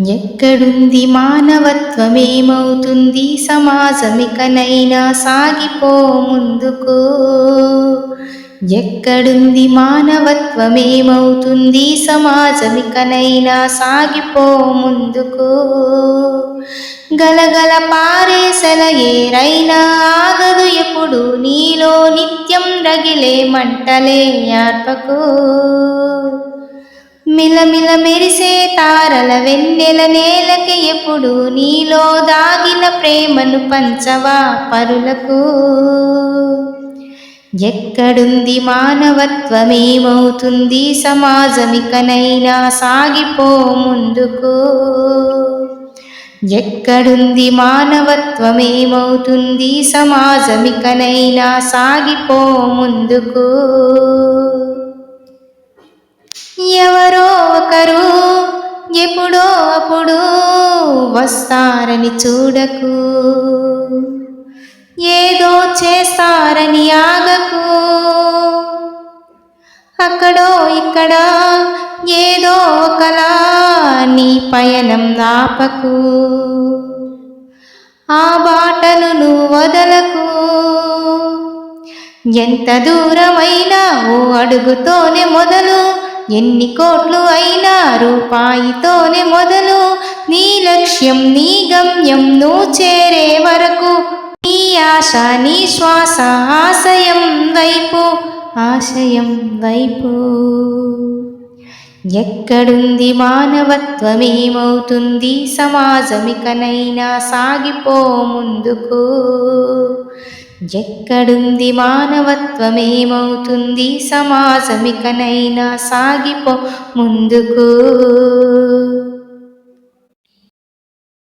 ఎక్కడుంది మానవత్వమేమవుతుంది? సమాజమికనైనా సాగిపో ముందుకు. ఎక్కడుంది మానవత్వమేమవుతుంది? సమాజమికనైనా సాగిపో ముందుకు. గలగల పారేసల ఏరైనా ఆగదు ఎప్పుడు? నీలో నిత్యం రగిలే మంటలే యార్పకు. మిలమిల మెరిసే తారల వెన్నెల నేలకి ఎప్పుడు నీలో దాగిన ప్రేమను పంచవా పరులకు? ఎక్కడుంది మానవత్వమేమవుతుంది? సమాజమికనైనా సాగిపో ముందుకు. ఎక్కడుంది మానవత్వమేమవుతుంది? సమాజమికనైనా సాగిపో ముందుకు. ఎవరో ఒకరు ఎప్పుడో అప్పుడు వస్తారని చూడకు. ఏదో చేస్తారని ఆగకు. అక్కడో ఇక్కడ ఏదో ఒకలా నీ పయనం నాపకు. ఆ బాటను నువ్వు వదలకు. ఎంత దూరమైనా ఓ అడుగుతోనే మొదలు. ఎన్ని కోట్లు అయినా రూపాయితోనే మొదలు. నీ లక్ష్యం నీ గమ్యం నువ్వు చేరే వరకు. నీ ఆశ నీ శ్వాస ఆశయం వైపు ఆశయం వైపు. ఎక్కడుంది మానవత్వమేమవుతుంది? సమాజమికనైనా సాగిపో ముందుకు. ఎక్కడుంది మానవత్వమేమవుతుంది? సమాజమికనైనా సాగిపో ముందుకు.